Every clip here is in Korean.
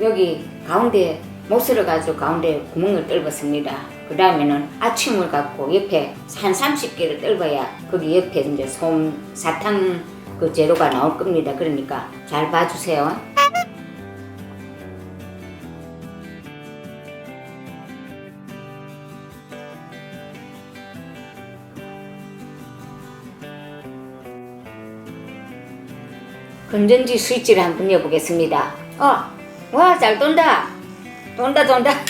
여기 가운데 못을 가지고 가운데 구멍을 뚫었습니다. 그 다음에는 아침을 갖고 옆에 한 30개를 뚫어야 거기 옆에 이제 솜 사탕 그 재료가 나올 겁니다. 그러니까 잘 봐주세요. 건전지 스위치를 한번 여보겠습니다. 어, 와, 잘 돈다. 돈다, 돈다.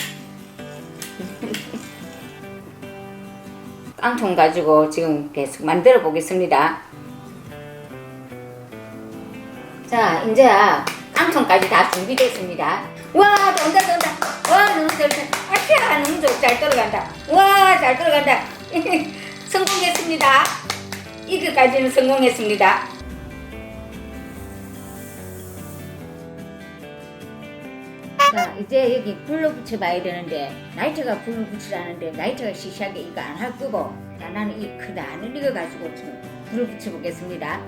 깡통 가지고 지금 계속 만들어 보겠습니다. 자, 이제 깡통까지 다 준비됐습니다. 와, 돈다, 돈다. 와, 너무 잘, 잘. 아차, 너무 좋, 잘 들어간다. 와, 잘 들어간다. 성공했습니다. 이거까지는 성공했습니다. 자 이제 여기 불로 붙여봐야 되는데 나이트가 불로 붙이라는데 나이트가 시시하게 이거 안 할 거고 자 나는 이 크다는 이거 가지고 지금 불을 붙여보겠습니다.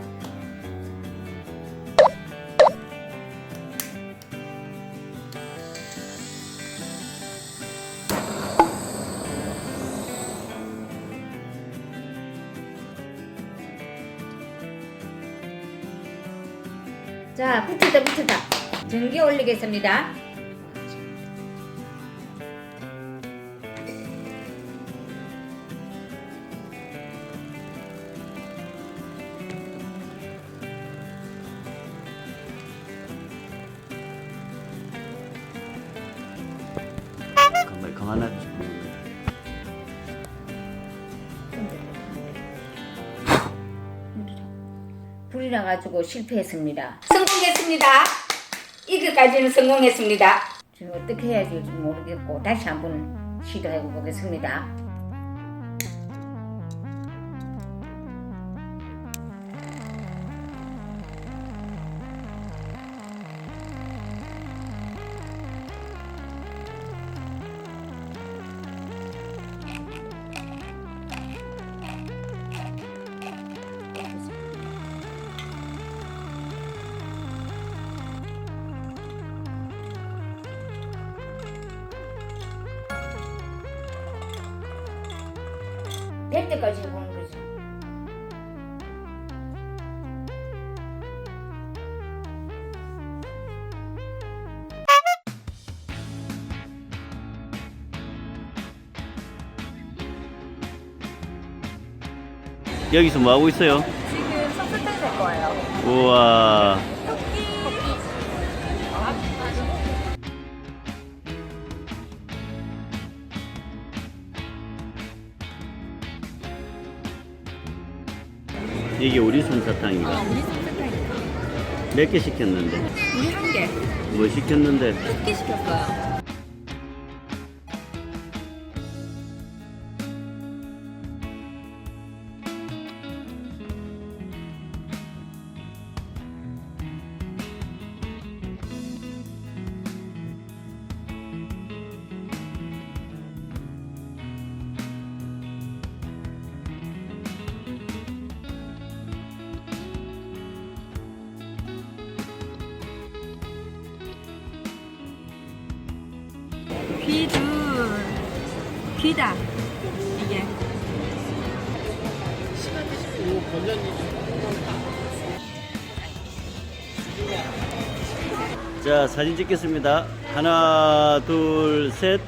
자 붙였다 붙였다. 전기 올리겠습니다 가만히 가만히 불이 나가지고 실패했습니다. 성공했습니다. 이거까지는 성공했습니다. 지금 어떻게 해야 될지 모르겠고 다시 한번 시도해 보겠습니다. 될 때까지 해보는 거죠. 여기서 뭐 하고 있어요? 지금 섭섭해 될 거예요. 우와 이게 우리 솜사탕인가? 우리 섭섭하니까. 몇개 시켰는데? 우리 한 개. 뭐 시켰는데? 한개 시켰어요. 귀다. 이게. 자 사진 찍겠습니다. 하나 둘셋